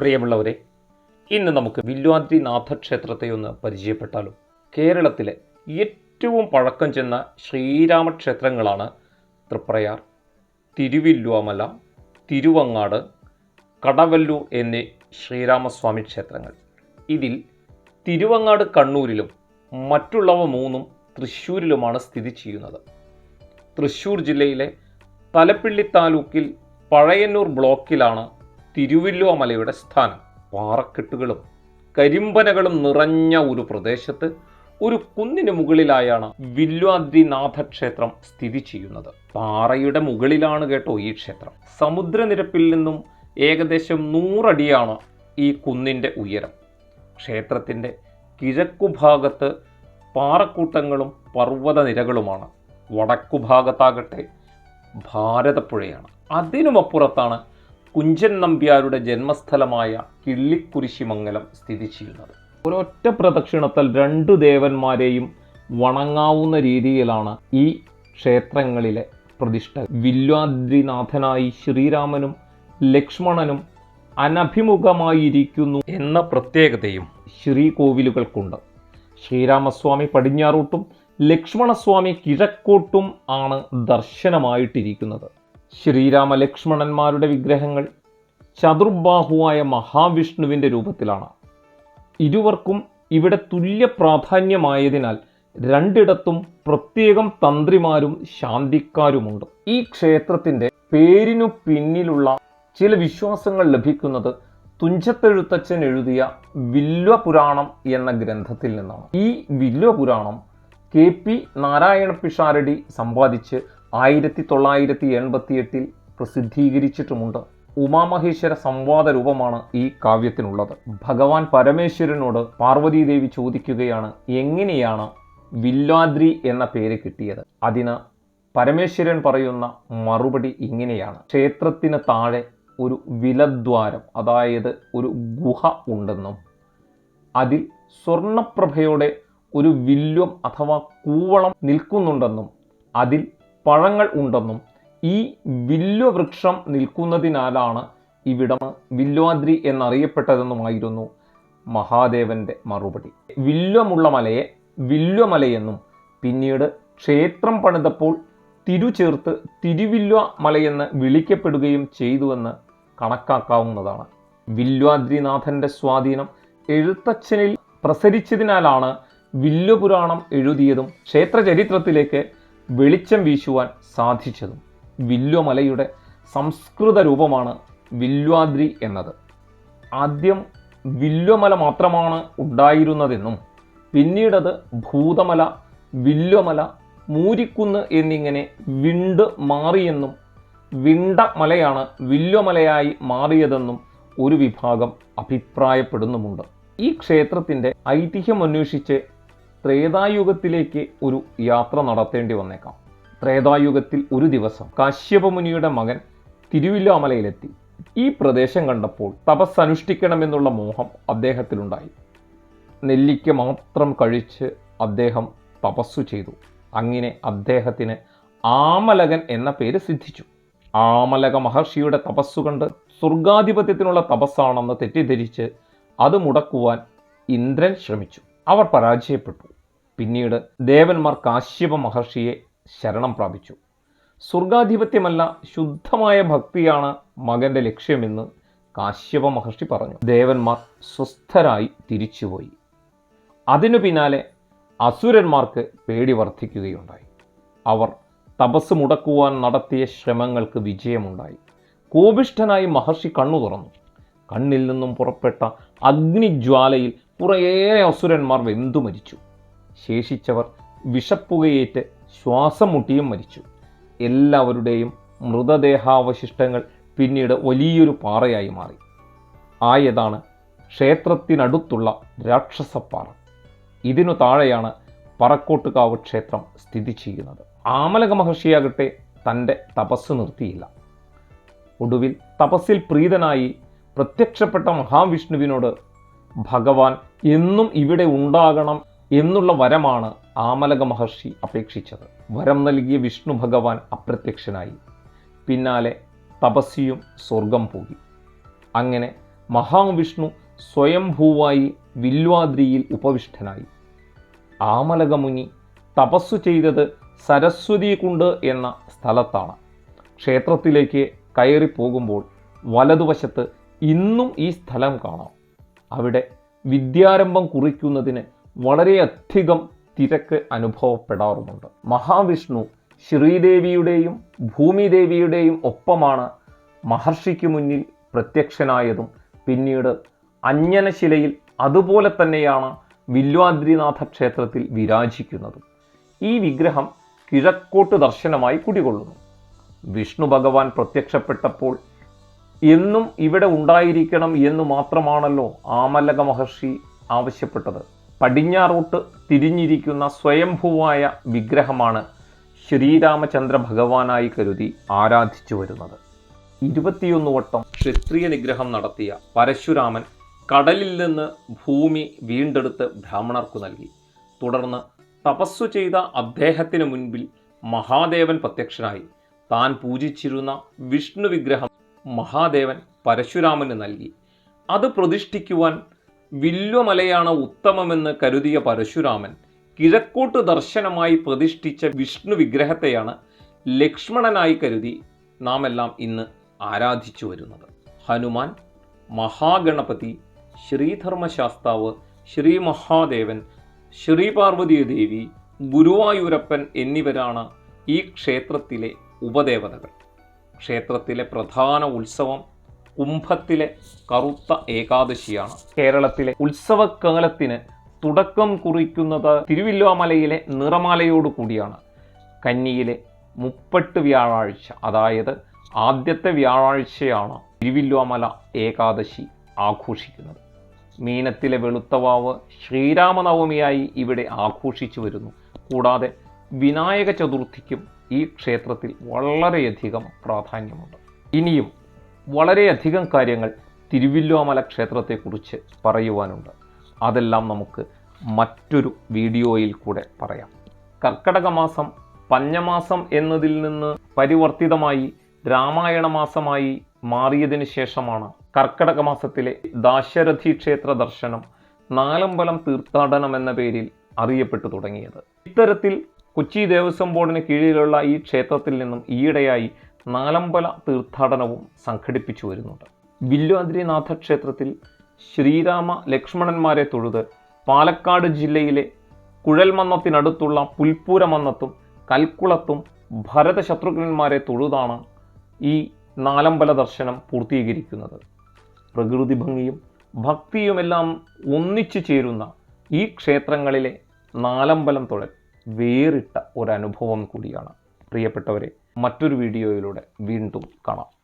പ്രിയമുള്ളവരെ ഇന്ന് നമുക്ക് വില്വാദ്രി നാഥക്ഷേത്രത്തെ ഒന്ന് പരിചയപ്പെട്ടാലും. കേരളത്തിലെ ഏറ്റവും പഴക്കം ചെന്ന ശ്രീരാമക്ഷേത്രങ്ങളാണ് തൃപ്രയാർ തിരുവില്ലുവമല തിരുവങ്ങാട് കടവല്ലൂർ എന്നീ ശ്രീരാമസ്വാമി ക്ഷേത്രങ്ങൾ. ഇതിൽ തിരുവങ്ങാട് കണ്ണൂരിലും മറ്റുള്ളവ മൂന്നും തൃശ്ശൂരിലുമാണ് സ്ഥിതി ചെയ്യുന്നത്. തൃശ്ശൂർ ജില്ലയിലെ തലപ്പിള്ളി താലൂക്കിൽ പഴയന്നൂർ ബ്ലോക്കിലാണ് തിരുവില്ലുവമലയുടെ സ്ഥാനം. പാറക്കെട്ടുകളും കരിമ്പനകളും നിറഞ്ഞ ഒരു പ്രദേശത്ത് ഒരു കുന്നിന് മുകളിലായാണ് വില്വാദ്രിനാഥ ക്ഷേത്രം സ്ഥിതി ചെയ്യുന്നത്. പാറയുടെ മുകളിലാണ് കേട്ടോ ഈ ക്ഷേത്രം. സമുദ്രനിരപ്പിൽ നിന്നും ഏകദേശം നൂറടിയാണ് ഈ കുന്നിന്റെ ഉയരം. ക്ഷേത്രത്തിന്റെ കിഴക്കുഭാഗത്ത് പാറക്കൂട്ടങ്ങളും പർവതനിരകളുമാണ്. വടക്കുഭാഗത്താകട്ടെ ഭാരതപ്പുഴയാണ്. അതിനുമപ്പുറത്താണ് കുഞ്ചൻ നമ്പ്യാരുടെ ജന്മസ്ഥലമായ കിള്ളിക്കുരിശിമംഗലം സ്ഥിതി ചെയ്യുന്നത്. ഒരൊറ്റ പ്രദക്ഷിണത്തിൽ രണ്ടു ദേവന്മാരെയും വണങ്ങാവുന്ന രീതിയിലാണ് ഈ ക്ഷേത്രങ്ങളിലെ പ്രതിഷ്ഠ. വില്വാദ്രിനാഥനായി ശ്രീരാമനും ലക്ഷ്മണനും അനഭിമുഖമായിരിക്കുന്നു എന്ന പ്രത്യേകതയും ശ്രീകോവിലുകൾക്കുണ്ട്. ശ്രീരാമസ്വാമി പടിഞ്ഞാറോട്ടും ലക്ഷ്മണസ്വാമി കിഴക്കോട്ടും ആണ് ദർശനമായിട്ടിരിക്കുന്നത്. ശ്രീരാമ ലക്ഷ്മണന്മാരുടെ വിഗ്രഹങ്ങൾ ചതുർബാഹുവായ മഹാവിഷ്ണുവിന്റെ രൂപത്തിലാണ്. ഇരുവർക്കും ഇവിടെ തുല്യ പ്രാധാന്യമായതിനാൽ രണ്ടിടത്തും പ്രത്യേകം തന്ത്രിമാരും ശാന്തിക്കാരുമുണ്ട്. ഈ ക്ഷേത്രത്തിന്റെ പേരിനു പിന്നിലുള്ള ചില വിശ്വാസങ്ങൾ ലഭിക്കുന്നത് തുഞ്ചത്തെഴുത്തച്ഛൻ എഴുതിയ വില്വപുരാണം എന്ന ഗ്രന്ഥത്തിൽ നിന്നാണ്. ഈ വില്വപുരാണം കെ പി നാരായണ പിഷാരടി സമ്പാദിച്ച് ആയിരത്തി തൊള്ളായിരത്തി എൺപത്തി എട്ടിൽ പ്രസിദ്ധീകരിച്ചിട്ടുമുണ്ട്. ഉമാമഹേശ്വര സംവാദ രൂപമാണ് ഈ കാവ്യത്തിനുള്ളത്. ഭഗവാൻ പരമേശ്വരനോട് പാർവതീദേവി ചോദിക്കുകയാണ് എങ്ങനെയാണ് വില്ലാദ്രി എന്ന പേര് കിട്ടിയത്? അതിന് പരമേശ്വരൻ പറയുന്ന മറുപടി ഇങ്ങനെയാണ്. ക്ഷേത്രത്തിന് താഴെ ഒരു വിലദ്വാരം അതായത് ഒരു ഗുഹ ഉണ്ടെന്നും അതിൽ സ്വർണപ്രഭയോടെ ഒരു വില്വം അഥവാ കൂവളം നിൽക്കുന്നുണ്ടെന്നും അതിൽ പഴങ്ങൾ ഉണ്ടെന്നും ഈ വില്ലുവൃക്ഷം നിൽക്കുന്നതിനാലാണ് ഇവിടം വില്വാദ്രി എന്നറിയപ്പെട്ടതെന്നുമായിരുന്നു മഹാദേവന്റെ മറുപടി. വില്വമുള്ള മലയെ വില്വമലയെന്നും പിന്നീട് ക്ഷേത്രം പണിതപ്പോൾ തിരുചേർത്ത് തിരുവില്വ മലയെന്ന് വിളിക്കപ്പെടുകയും ചെയ്തുവെന്ന് കണക്കാക്കാവുന്നതാണ്. വില്വാദ്രിനാഥന്റെ സ്വാധീനം എഴുത്തച്ഛനിൽ പ്രസരിച്ചതിനാലാണ് വില്ലുപുരാണം എഴുതിയതും ക്ഷേത്ര ചരിത്രത്തിലേക്ക് വെളിച്ചം വീശുവാൻ സാധിച്ചതും വില്വമലയുടെ സംസ്കൃത രൂപമാണ് വില്വാദ്രി എന്നത്. ആദ്യം വില്വമല മാത്രമാണ് ഉണ്ടായിരുന്നതെന്നും പിന്നീടത് ഭൂതമല വില്വമല മൂരിക്കുന്ന് എന്നിങ്ങനെ വിണ്ട് മാറിയെന്നും വിണ്ട മലയാണ് വില്വമലയായി മാറിയതെന്നും ഒരു വിഭാഗം അഭിപ്രായപ്പെടുന്നുമുണ്ട്. ഈ ക്ഷേത്രത്തിന്റെ ഐതിഹ്യം അന്വേഷിച്ച് ത്രേതായുഗത്തിലേക്ക് ഒരു യാത്ര നടത്തേണ്ടി വന്നേക്കാം. ത്രേതായുഗത്തിൽ ഒരു ദിവസം കാശ്യപമുനിയുടെ മകൻ തിരുവില്ലാമലയിലെത്തി. ഈ പ്രദേശം കണ്ടപ്പോൾ തപസ് അനുഷ്ഠിക്കണമെന്നുള്ള മോഹം അദ്ദേഹത്തിലുണ്ടായി. നെല്ലിക്ക മാത്രം കഴിച്ച് അദ്ദേഹം തപസ്സു ചെയ്തു. അങ്ങനെ അദ്ദേഹത്തിന് ആമലകൻ എന്ന പേര് സിദ്ധിച്ചു. ആമലക മഹർഷിയുടെ തപസ്സു കണ്ട് സ്വർഗാധിപത്യത്തിനുള്ള തപസ്സാണെന്ന് തെറ്റിദ്ധരിച്ച് അത് മുടക്കുവാൻ ഇന്ദ്രൻ ശ്രമിച്ചു. അവർ പരാജയപ്പെട്ടു. പിന്നീട് ദേവന്മാർ കാശ്യപ മഹർഷിയെ ശരണം പ്രാപിച്ചു. സ്വർഗാധിപത്യമല്ല ശുദ്ധമായ ഭക്തിയാണ് മകന്റെ ലക്ഷ്യമെന്ന് കാശ്യപ മഹർഷി പറഞ്ഞു. ദേവന്മാർ സ്വസ്ഥരായി തിരിച്ചുപോയി. അതിനു പിന്നാലെ അസുരന്മാർക്ക് പേടി വർദ്ധിക്കുകയുണ്ടായി അവർ തപസ് മുടക്കുവാൻ നടത്തിയ ശ്രമങ്ങൾക്ക് വിജയമുണ്ടായി. കോപിഷ്ഠനായി മഹർഷി കണ്ണു തുറന്നു. കണ്ണിൽ നിന്നും പുറപ്പെട്ട അഗ്നിജ്വാലയിൽ കുറേയേറെ അസുരന്മാർ വെന്തു മരിച്ചു. ശേഷിച്ചവർ വിഷപ്പുകയേറ്റ് ശ്വാസം മുട്ടിയും മരിച്ചു. എല്ലാവരുടെയും മൃതദേഹാവശിഷ്ടങ്ങൾ പിന്നീട് വലിയൊരു പാറയായി മാറി. ആയതാണ് ക്ഷേത്രത്തിനടുത്തുള്ള രാക്ഷസപ്പാറ. ഇതിനു താഴെയാണ് പറക്കോട്ടുകാവ് ക്ഷേത്രം സ്ഥിതി ചെയ്യുന്നത്. ആമലക മഹർഷിയാകട്ടെ തന്റെ തപസ് നിർത്തിയില്ല. ഒടുവിൽ തപസ്സിൽ പ്രീതനായി പ്രത്യക്ഷപ്പെട്ട മഹാവിഷ്ണുവിനോട് ഭഗവാൻ എന്നും ഇവിടെ ഉണ്ടാകണം എന്നുള്ള വരമാണ് ആമലക മഹർഷി അപേക്ഷിച്ചത്. വരം നൽകിയ വിഷ്ണു ഭഗവാൻ അപ്രത്യക്ഷനായി. പിന്നാലെ തപസ്സിയും സ്വർഗം പോയി. അങ്ങനെ മഹാവിഷ്ണു സ്വയംഭൂവായി വില്വാദ്രിയിൽ ഉപവിഷ്ടനായി ആമലകമുനി തപസ്സു ചെയ്തത് സരസ്വതി കുണ്ട് എന്ന സ്ഥലത്താണ്. ക്ഷേത്രത്തിലേക്ക് കയറി പോകുമ്പോൾ വലതുവശത്ത് ഇന്നും ഈ സ്ഥലം കാണാം. അവിടെ വിദ്യാരംഭം കുറിക്കുന്നതിന് വളരെയധികം തിരക്ക് അനുഭവപ്പെടാറുമുണ്ട്. മഹാവിഷ്ണു ശ്രീദേവിയുടെയും ഭൂമിദേവിയുടെയും ഒപ്പമാണ് മഹർഷിക്ക് മുന്നിൽ പ്രത്യക്ഷനായതും. പിന്നീട് അഞ്ജനശിലയിൽ അതുപോലെ തന്നെയാണ് വില്വാദ്രിനാഥ ക്ഷേത്രത്തിൽ വിരാജിക്കുന്നതും. ഈ വിഗ്രഹം കിഴക്കോട്ട് ദർശനമായി കുടികൊള്ളുന്നു. വിഷ്ണു ഭഗവാൻ പ്രത്യക്ഷപ്പെട്ടപ്പോൾ എന്നും ഇവിടെ ഉണ്ടായിരിക്കണം എന്ന് മാത്രമാണല്ലോ ആമലക മഹർഷി ആവശ്യപ്പെട്ടത്. പടിഞ്ഞാറോട്ട് തിരിഞ്ഞിരിക്കുന്ന സ്വയംഭൂവായ വിഗ്രഹമാണ് ശ്രീരാമചന്ദ്ര ഭഗവാനായി കരുതി ആരാധിച്ചു വരുന്നത്. ഇരുപത്തിയൊന്ന് വട്ടം ക്ഷത്രിയ നിഗ്രഹം നടത്തിയ പരശുരാമൻ കടലിൽ നിന്ന് ഭൂമി വീണ്ടെടുത്ത് ബ്രാഹ്മണർക്കു നൽകി. തുടർന്ന് തപസ്സു ചെയ്ത അദ്ദേഹത്തിന് മുൻപിൽ മഹാദേവൻ പ്രത്യക്ഷനായി. താൻ പൂജിച്ചിരുന്ന വിഷ്ണു വിഗ്രഹം മഹാദേവൻ പരശുരാമന് നൽകി. അത് പ്രതിഷ്ഠിക്കുവാൻ വില്വമലയാണ് ഉത്തമമെന്ന് കരുതിയ പരശുരാമൻ കിഴക്കോട്ട് ദർശനമായി പ്രതിഷ്ഠിച്ച വിഷ്ണു വിഗ്രഹത്തെയാണ് ലക്ഷ്മണനായി കരുതി നാം എല്ലാം ഇന്ന് ആരാധിച്ചു വരുന്നത്. ഹനുമാൻ മഹാഗണപതി ശ്രീധർമ്മശാസ്താവ് ശ്രീ മഹാദേവൻ ശ്രീ പാർവതി ദേവി ഗുരുവായൂരപ്പൻ എന്നിവരാണ് ഈ ക്ഷേത്രത്തിലെ ഉപദേവതകൾ. ക്ഷേത്രത്തിലെ പ്രധാന ഉത്സവം കുംഭത്തിലെ കറുത്ത ഏകാദശിയാണ്. കേരളത്തിലെ ഉത്സവകാലത്തിന് തുടക്കം കുറിക്കുന്നത് തിരുവില്ലോമലയിലെ നിറമാലയോട് കൂടിയാണ്. കന്നിയിലെ മുപ്പട്ട് വ്യാഴാഴ്ച അതായത് ആദ്യത്തെ വ്യാഴാഴ്ചയാണ് തിരുവില്ലോമല ഏകാദശി ആഘോഷിക്കുന്നത്. മീനത്തിലെ വെളുത്തവാവ് ശ്രീരാമനവമിയായി ഇവിടെ ആഘോഷിച്ചു വരുന്നു. കൂടാതെ വിനായക ചതുർത്ഥിക്കും ഈ ക്ഷേത്രത്തിൽ വളരെയധികം പ്രാധാന്യമുണ്ട്. ഇനിയും വളരെയധികം കാര്യങ്ങൾ തിരുവില്ലോമല ക്ഷേത്രത്തെക്കുറിച്ച് പറയുവാനുണ്ട്. അതെല്ലാം നമുക്ക് മറ്റൊരു വീഡിയോയിൽ കൂടെ പറയാം. കർക്കടക മാസം പഞ്ഞമാസം എന്നതിൽ നിന്ന് പരിവർത്തിതമായി രാമായണ മാസമായി മാറിയതിന് ശേഷമാണ് കർക്കടക മാസത്തിലെ ദാശരഥി ക്ഷേത്ര ദർശനം നാലമ്പലം തീർത്ഥാടനം എന്ന പേരിൽ അറിയപ്പെട്ടു തുടങ്ങിയത്. ഇത്തരത്തിൽ കൊച്ചി ദേവസ്വം ബോർഡിന് കീഴിലുള്ള ഈ ക്ഷേത്രത്തിൽ നിന്നും ഈയിടെയായി നാലമ്പല തീർത്ഥാടനവും സംഘടിപ്പിച്ചു വരുന്നുണ്ട്. വില്വാദ്രിനാഥ ക്ഷേത്രത്തിൽ ശ്രീരാമ ലക്ഷ്മണന്മാരെ തൊഴുത് പാലക്കാട് ജില്ലയിലെ കുഴൽമന്നത്തിനടുത്തുള്ള പുൽപ്പൂരമന്നത്തും കൽക്കുളത്തും ഭരതശത്രുഘ്നന്മാരെ തൊഴുതാണ് ഈ നാലമ്പല ദർശനം പൂർത്തീകരിക്കുന്നത്. പ്രകൃതി ഭംഗിയും ഭക്തിയുമെല്ലാം ഒന്നിച്ചു ചേരുന്ന ഈ ക്ഷേത്രങ്ങളിലെ നാലമ്പലം തൊഴൽ വേറിട്ട ഒരനുഭവം കൂടിയാണ്. പ്രിയപ്പെട്ടവരെ മറ്റൊരു വീഡിയോയിലൂടെ വീണ്ടും കാണാം.